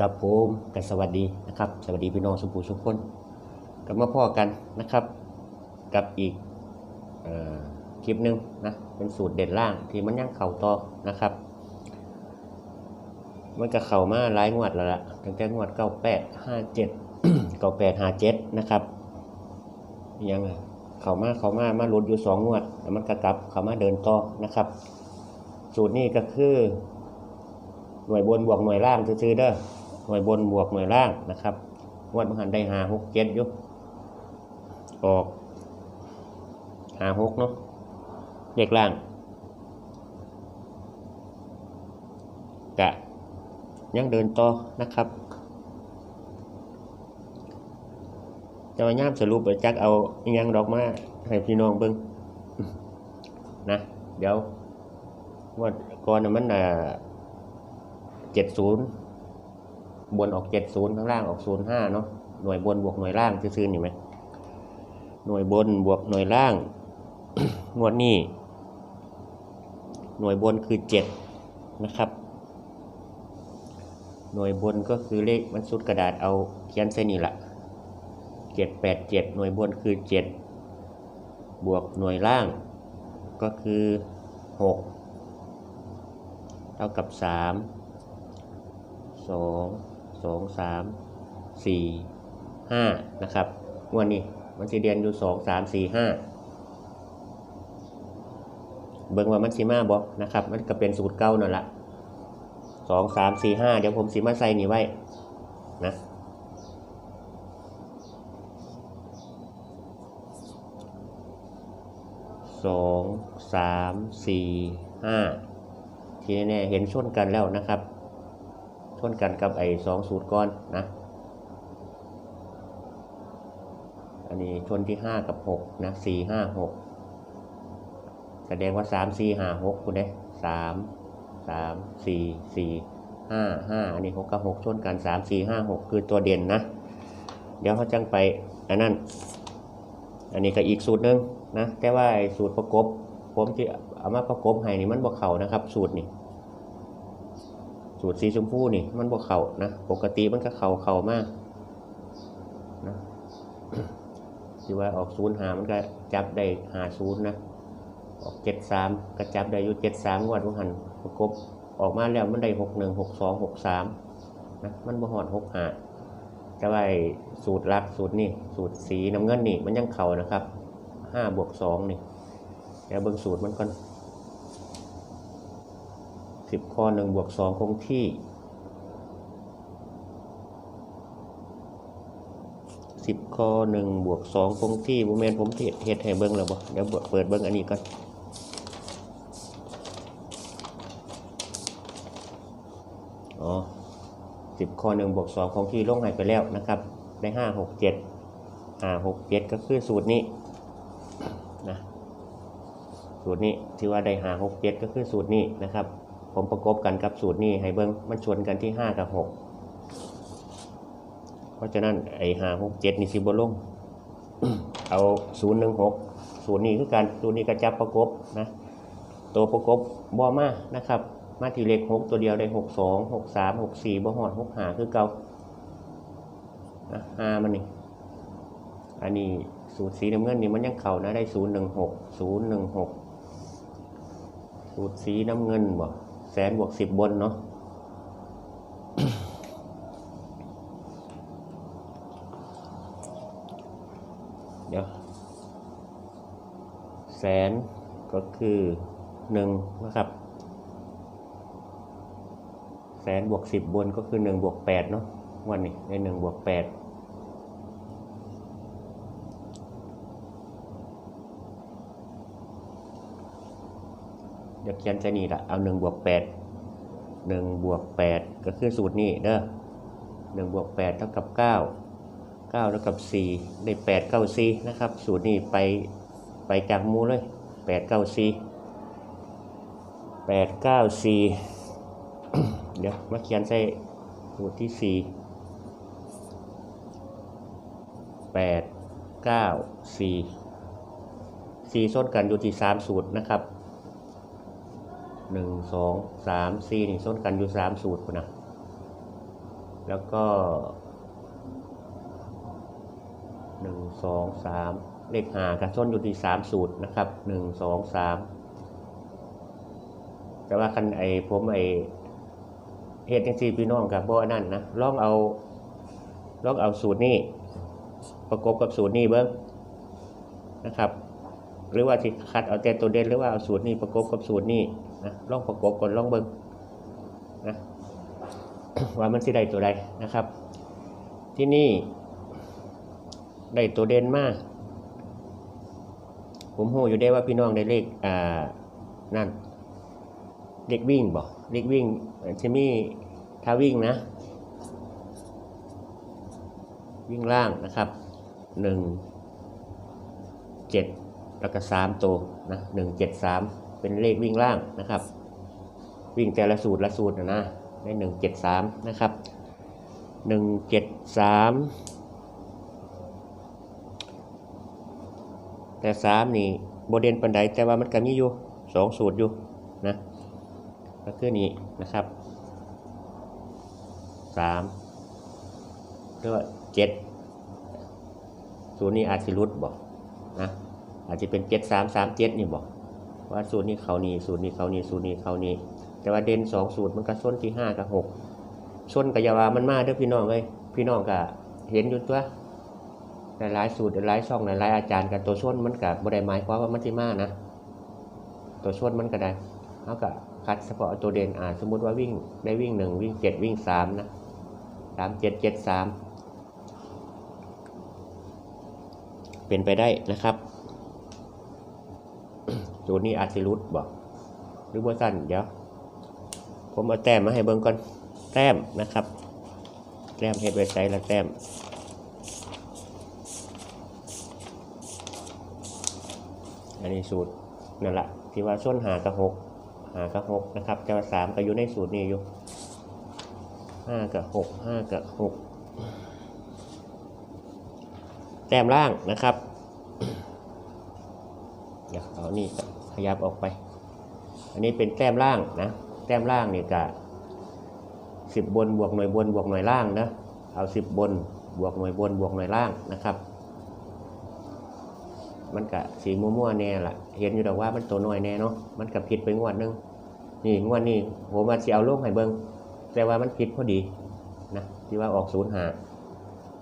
ครับผมกันสวัสดีนะครับ สวัสดีพี่น้องสุภูสุขคนกลับมาพ่อกันนะครับ กับอีกออคลิปหนึ่งนะเป็นสูตรเด็ดล่างที่มันยังเข่าต่อนะครับ มันก็เข่ามาหลายงวดแล้วล่ะตั้งแต่งวดเก้าแปดห้าเจ็ดเก้าแปดห้าเจ็ดนะครับยังเข่ามาเข่ามามาหลุดอยู่สองงวดแล้วมันก็กลับเข่ามาเดินต่อนะครับ สูตรนี้ก็คือหน่วยบนบวกหน่วยล่างซื้อเด้อ หน่วยบนบวกหน่วยล่างนะครับงวดมหันได้หาหกเจ็ดอยู่ออกหาหกเนาะเลขล่างกะยังเดินต่อนะครับจะมาย่ามสรุปไปจักเอายังดอกมาให้พี่น้องเบิ่งนะเดี๋ยวงวดก่อนน่ะมันน่ะเจ็ดศูนย์ บนออกเจ็ดศูนย์ข้างล่างออกศูนย์ห้าเนาะหน่วยบนบวกหน่วยล่างซื่อๆนี่ไหมหน่วยบนบวกหน่วยล่าง งวดนี้ หน่วยบนคือเจ็ดนะครับ หน่วยบนก็คือเลขมันสุดกระดาษเอาเขียนเส้นนี่แหละเจ็ดแปดเจ็ดหน่วยบนคือเจ็ดบวกหน่วยล่าง ก็คือหกเท่ากับสามสอง สองสามสี่ห้านะครับงวันนี้มันสิเดียนอยู่สองสามสี่ห้าเบิ่งว่ามันสิมาบ่นะครับ มันก็เป็นสูตรเก่านั่นละสองสามสี่ห้าเดี๋ยวผมสิมาใส่นี่ไว้นะสองสามสี่ห้าทีแน่ๆเห็นชนกันแล้วนะครับ นกันกับไอ้สองสูตรก้อนนะ อันนี้ชนที่ห้ากับหกนะสี่ห้าหกแสดงว่าสามสี่ห้าหกคุณเด้สามสามสี่สี่ห้าห้าอันนี้หกกับหกชนกันสามสี่ห้าหกคือตัวเด่นนะ เดี๋ยวเขาจังไปอันนั้น อันนี้ก็อีกสูตรหนึ่งนะ แต่ว่าไอ้สูตรประกบผมที่เอามาประกบให้นี่มันบ่เข่านะครับ สูตรนี่ สูตรสีชมพูนี่ มันบ่เข่านะ ปกติมันก็เข่าเข่ามากนะที่ว่าออกศูนย์หามันก็จับได้หาศูนย์นะ ออกเจ็ดสามก็จับได้อยู่เจ็ดสามวันวันหันประกบออกมาแล้วมันได้หกหนึ่งหกสองหกสามนะมันบ่หอดหกหาแต่ว่าไอ้สูตรลักสูตรนี่สูตรสีน้ำเงินนี่มันยังเข่านะครับห้าบวกสองนี่เดี๋ยวเบิ่งสูตรมันก่อน สิบข้อหนึ่งบวกสองคงที่สิบข้อหนึ่งบวกสองคงที่บุเมนผมเทศเทศให้เบิ้งแล้วบ่เดี๋ยวเปิดเบิ้งอันนี้ก่อนอ๋อสิบข้อหนึ่งบวกสองคงที่ลงให้ไปแล้วนะครับ ได้ห้าหกเจ็ดห้าหกเจ็ดก็คือสูตรนี้นะสูตรนี้ที่ว่าได้หาหกเจ็ดก็คือสูตรนี้นะครับ ผมประกบกันกับสูตรนี้ให้เบิ้งมันชวนกันที่ห้ากับหกเพราะฉะนั้นไอ้หาหกเจ็ดนี่สิบลง เอาศูนย์หนึ่งหกสูตรนี้คือการสูตรนี้ก็จับประกบนะ ตัวประกบบอมานะครับ มาทีเลขหกตัวเดียวได้หกสองหกสามหกสี่บ่หอดหกหาคือเก่าห้ามันนี่อันนี้สูตรสีน้ำเงินนี่มันยังเข่านะได้ศูนย์หนึ่งหกศูนย์หนึ่งหกสูตรสีน้ำเงินบ่ แสนบวกสิบบนเนาะเดี๋ยวแสนก็คือหนึ่งนะครับ แสนบวกสิบบนก็คือหนึ่งบวกแปดเนาะวันนี้ได้หนึ่งบวกแปด เคียวเขียนใส่นี่ละเอาหนึ่งบวกแปดหนึ่งบวกแปดก็คือสูตรนี้เด้อหนึ่งบวกแปดเท่ากับเก้าเก้าเท่ากับสี่ได้แปดเก้าสี่นะครับ สูตรนี้ไปไปจากมูเลยแปดเก้าสี่แปดเก้าสี่เดี๋ยวมาเขียนใส่สูตรที่สี่แปดเก้าสี่สี่ส้นกันอยู่ที่สามสูตรนะครับ หนึ่งสองสามสี่นี่ส้นกันอยู่สามสูตรนะแล้วก็หนึ่งสองสามเลขหากับส้นอยู่ที่สามสูตรนะครับหนึ่งสองสามแต่ว่าคันไอผมไอเฮ็ดจังซี่พี่น้องกับบ่อันนั่นนะลองเอาลองเอาสูตรนี้ประกบกับสูตรนี้เบิ้งนะครับ หรือว่าที่คัดเอาแต่ตัวเด่นหรือว่าเอาสูตรนี้ประกบกับสูตรนี้ นะลองประกบก่อนลองเบิ้งนะว่ามันสิได้ตัวใดนะครับ ที่นี่ได้ตัวเด่นมาก ผมโหอยู่ได้ว่าพี่น้องได้เลขอ่านั่นเลขวิ่งบ่เลขวิ่งจะมีถ้าวิ่งนะ วิ่งล่างนะครับหนึ่งเจ็ดแล้วก็สามตัวนะหนึ่งเจ็ดสาม เป็นเลขวิ่งล่างนะครับ วิ่งแต่ละสูตรละสูตรนะนะได้หนึ่งเจ็ดสามนะครับหนึ่งเจ็ดสามแต่สามนี่โบเดนปันไดแต่ว่ามันก็มีอยู่สองสูตรอยู่นะก็คือนี้นะครับสามหรือว่าเจ็ดสูตรนี้อาจจะรุดบอกนะอาจจะเป็นเจ็ดสามสามเจ็ดนี่บอก ว่าสูตรนี้เขานี่สูตรนี้เขานี่สูตรนี้เขานี่แต่ว่าเด่นสองสูตรมันก็ส้นที่ห้ากับหกส้นกับยาวามันมาเด้อพี่น้องเลยพี่น้องก็เห็นอยู่ตัวหลายสูตรหลายช่องหลายอาจารย์กับตัวส้นมันกับบไดหมายความว่ามันที่มากนะ ตัวส้นมันก็ได้เขาก็คัดเฉพาะตัวเด่นอ่าสมมุติว่าวิ่งได้วิ่งหนึ่งวิ่งเจ็ดวิ่งสามนะสามเจ็ดเจ็ดสามเป็นไปได้นะครับ ตรนี้อาจจะรุดบอกหรือว่าสั้นเดี๋ยวผมเอาแต้มมาให้เบิ่งก่อนแต้มนะครับ แต้มเฮ็ดไว้ใส่ละแต้มอันนี้สูตรนั่นแหละที่ว่าส้นหากับหกหากับหกนะครับแต่ว่าสามก็อยู่ในสูตรนี้อยู่ห้ากับหกห้ากับหกแต้มล่างนะครับ เดี๋ยวเอานี่ ขยับออกไป อันนี้เป็นแต้มล่างนะ แต้มล่างนี่กะสิบบนบวกหน่วยบนบวกหน่วยล่างนะ เอาสิบบนบวกหน่วยบนบวกหน่วยล่างนะครับ มันกะสีมั่วๆแน่ละเห็นอยู่แต่ว่ามันตัวน้อยแน่เนาะ มันกับผิดไปงวดนึง นี่งวดนี้ผมมาเสิเอาลงให้เบิงแต่ว่ามันผิดพอดีนะที่ว่าออกศูนย์หา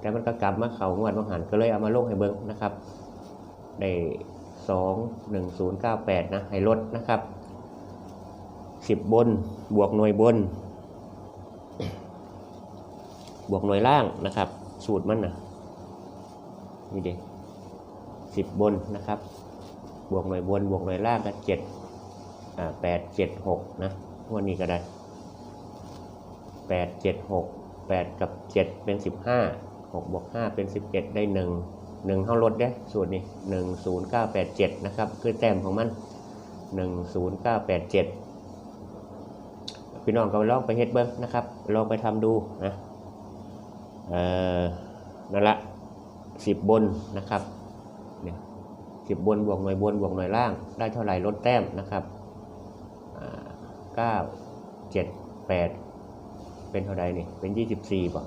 แต่มันก็กลับมาเขางวดบางหันก็เลยเอามาลงให้เบิงนะครับ ได้ สองหนึ่งศูนย์เก้าแปดนะให้ลดนะครับสิบบนบวกหน่วยบน บวกหน่วยล่างนะครับ สูตรมันนะนี่เด็สิบบนนะครับ บวกหน่วยบนบวกหน่วยล่างก็เจ็ดอ่าแปดเจ็ดหกนะวันนี้ก็ได้แปดเจ็ดหกแปดกับเจ็ดเป็นสิบห้าหกบวกห้าเป็นสิบเอ็ดได้หนึ่ง หนึ่งเข้าลดได้สูตรนี้หนึ่งศูนย์เก้าแปดเจ็ดนะครับคือแต้มของมันหนึ่งศูนย์เก้าแปดเจ็ดพี่น้องก็ลองไปเฮ็ดเบิ้งนะครับลองไปทำดูนะเออนั่นละสิบบนนะครับเนี่ยสิบบนบวกหน่วยบนบวกหน่วยล่าง ได้เท่าไหร่ลดแต้มนะครับเก้าเจ็ดแปดเป็นเท่าไหร่นี่เป็นยี่สิบสี่ป่ะ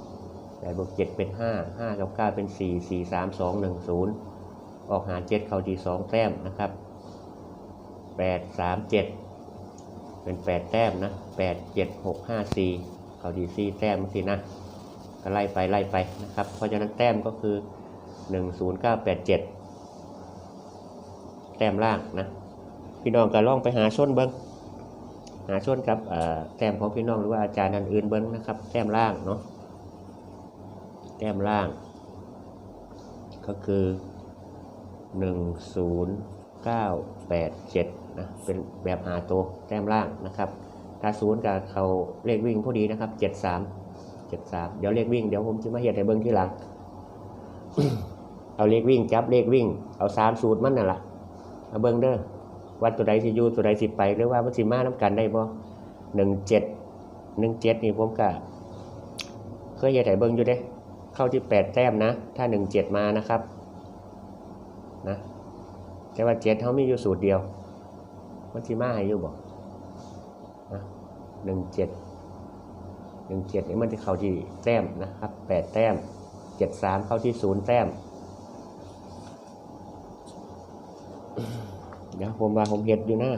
แปดบวกเจ็ดเป็นห้าห้ากับเก้าเป็นสี่สี่สามสองหนึ่งศูนย์ออกหารเจ็ดเข้าที่สองแต้มนะครับแปดสามเจ็ดเป็นแปดแต้มนะแปดเจ็ดหกห้าสี่เขาดีซี่แต้มสินะก็ไล่ไปไล่ไปนะครับ เพราะฉะนั้นแต้มก็คือหนึ่งศูนย์เก้าแปดเจ็ดแต้มล่างนะพี่น้องก็ล่องไปหาส้นเบิ้งหาส้นกับเอ่อแต้มของพี่น้องหรือว่าอาจารย์อันอื่นเบิ้งนะครับ แต้มล่างเนาะ แต้มล่าง ก็คือหนึ่งศูนย์เก้าแปดเจ็ดนะเป็นแบบหาตัวแต้มล่างนะครับ ถ้าศูนย์กับเขาเลขวิ่งพอดีนะครับเจ็ดสามเจ็ดสามเดี๋ยวเลขวิ่งเดี๋ยวผมจะมาเห็นให้เบิ้งที่หลัง เอาเลขวิ่งจับเลขวิ่ง เอาสามสูตรมันน่ะล่ะเอาเบิ้งเด้อว่าตัวใดสิยูตัวใดสิไปหรือว่ามันสิมาน้ำกันได้บ่หนึ่งเจ็ดหนึ่งเจ็ดนี่ผมก็เคยเห็นให้เบิ้งอยู่เด้ เข้าที่แปดแต้มนะ ถ้าหนึ่งเจ็ดมานะครับนะแต่ว่าเจ็ดเขามีอยู่สูตรเดียวมันสิมาให้อยู่บอกนะหนึ่งเจ็ดหนึ่งเจ็ดนี่มันจะเข้าที่แต้มนะครับแปดแต้มเจ็ดสามเข้าที่ศูนย์แต้มเดี๋ยวผมว่าผมเห็ดอยู่นะ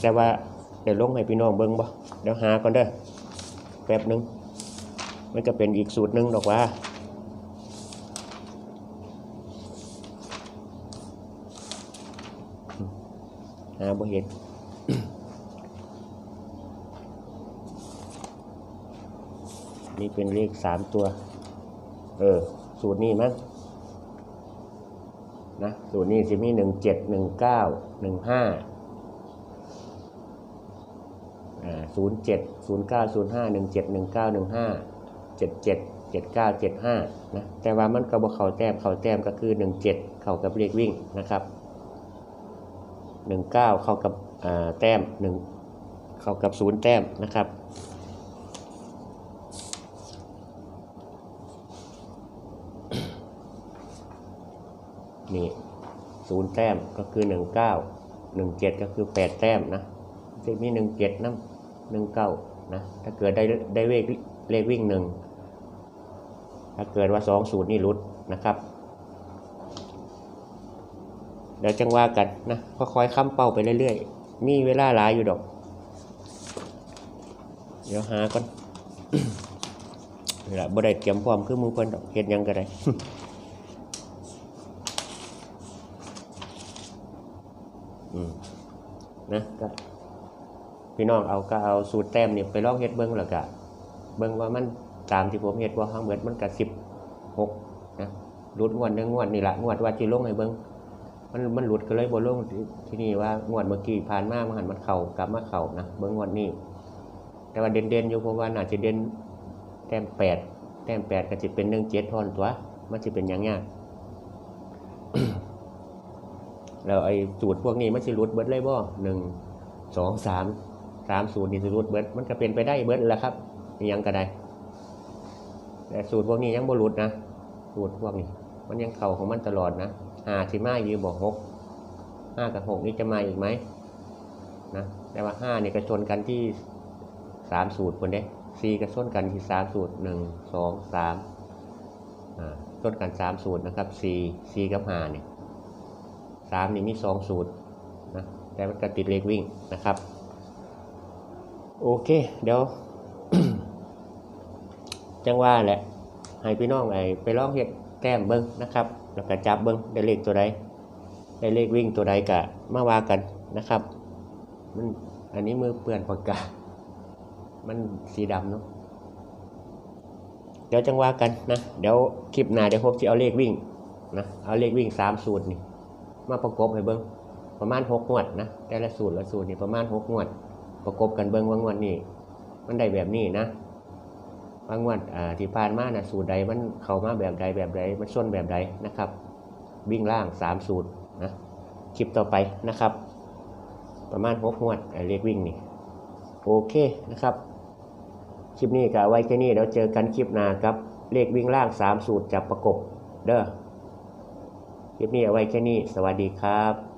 แต่ว่าเดี๋ยวลงให้พี่น้องเบิ่งบ่เดี๋ยวหาก่อนเด้อแป๊บหนึง มันก็เป็นอีกสูตรหนึ่งดอกว่า หาบ่เห็นนี่เป็นเลขสามตัว เออ สูตรนี้มั้งนะสูตรนี้จะมีหนึ่งเจ็ดหนึ่งเก้าหนึ่งห้าอ่าศูนย์เจ็ดศูนย์เก้าศูนย์ห้าหนึ่งเจ็ดหนึ่งเก้าหนึ่งห้า เจ็ดเจ็ดเจ็ดเก้าเจ็ดห้านะแต่ว่ามันกระบอกเขาแต้มเขาแต้มก็คือหนึ่งเจ็ดเข้ากับเลขวิ่งนะครับหนึ่งเก้าเข้ากับอ่าแต้มหนึ่งเข้ากับศูนย์แต้มนะครับนี่ศูนย์แต้มก็คือหนึ่งเก้าหนึ่งเจ็ดก็คือแปดแต้มนะจะมีหนึ่งเจ็ดน้ำหนึ่งเก้านะถ้าเกิดได้ได้เลขเลขวิ่งหนึ่ง ถ้าเกิดว่าสองศูนย์นี่รุดนะครับเดี๋ยวจังว่ากันนะค่อยๆค้ำเป้าไปเรื่อยๆ มีเวลาหลายอยู่ดอก เดี๋ยวหาก่อนนี่ละบ่ได้เตรียมพร้อมคือมือเพิ่นดอกเฮ็ดยังก็ได้อืมนะก็พี่น้องเอาก็เอาสูตรแต้มเนี่ยไปลองเฮ็ดเบิ่งแล้วก็เบิ่งว่ามัน ตามที่ผมเฮ็ดว่าทั้งหมดมันก็สิบหกนะหลุดงวดหนึงงวดนี่ละงวดว่าสิลงให้เบิ่งมันมันหลุดก็เลยบ่ลงที่นี่ว่างวดเมื่อกี้ผ่านมามันหันมันเข้ากลับมาเข้านะเบิ่งงวดนี้ แต่ว่าเด่นๆอยู่ผมว่าน่าจะเด่นแต้มแปดแต้มแปดก็สิเป็นหนึ่งเจ็ดทอนตัว มันสิเป็นหยังยากแล้วไอ้สูตรพวกนี้มันสิรุดเบิดเลยบ่หนึ่งสองสามสามสูตรนี่สิรุดเบิดมันก็เป็นไปได้เบิดแหล้วครับยังก็ได้ แต่สูตรพวกนี้ยังบรุดนะสูตรพวกนี้ มันยังเข่าของมันตลอดนะหาสิมาอยู่บอกหกห้ากับหกนี่จะมาอีกไหมนะแต่ว่าห้าเนี่ยก็ชนกันที่สามสูตรคนเด้สี่ก็ชนกันที่สามสูตรหนึ่งสองสามอ่าชนกันสามสูตรนะครับสี่สี่กับห้าเนี่ยสามนี่มีสองสูตรนะแต่มันก็ติดเลขวิ่งนะครับ โอเค เดี๋ยว จังว่าแหละให้พี่น้องไอ้ไปลองเฮ็ดแต้มเบิ้งนะครับแล้วก็จับเบิ้งได้เลขตัวใดได้เลขวิ่งตัวใดกะมาว่ากันนะครับ มันอันนี้มือเปื้อนปากกามันสีดำเนาะเดี๋ยวจังว่ากันนะ เดี๋ยวคลิปหน้าเดี๋ยวผมจะเอาเลขวิ่งนะเอาเลขวิ่งสามสูตรนี่มาประกบให้เบิ้งประมาณหกงวดนะแต่ละสูตรละสูตรนี่ประมาณหกงวด ประกบกันเบิ้งว่างวดนี้มันได้แบบนี้นะ บางวดอ่าที่ผ่านมานะสูตรใดมันเข้ามาแบบใดแบบใดมันส้นแบบใดนะครับ วิ่งล่างสามสูตรนะคลิปต่อไปนะครับ ประมาณหกงวดไอ้เลขวิ่งนี่โอเคนะครับ คลิปนี้ก็ไว้แค่นี้เดี๋ยวเจอกันคลิปหน้าครับเลขวิ่งล่างสามสูตรจับประกบเด้อคลิปนี้เอาไว้แค่นี้ สวัสดีครับ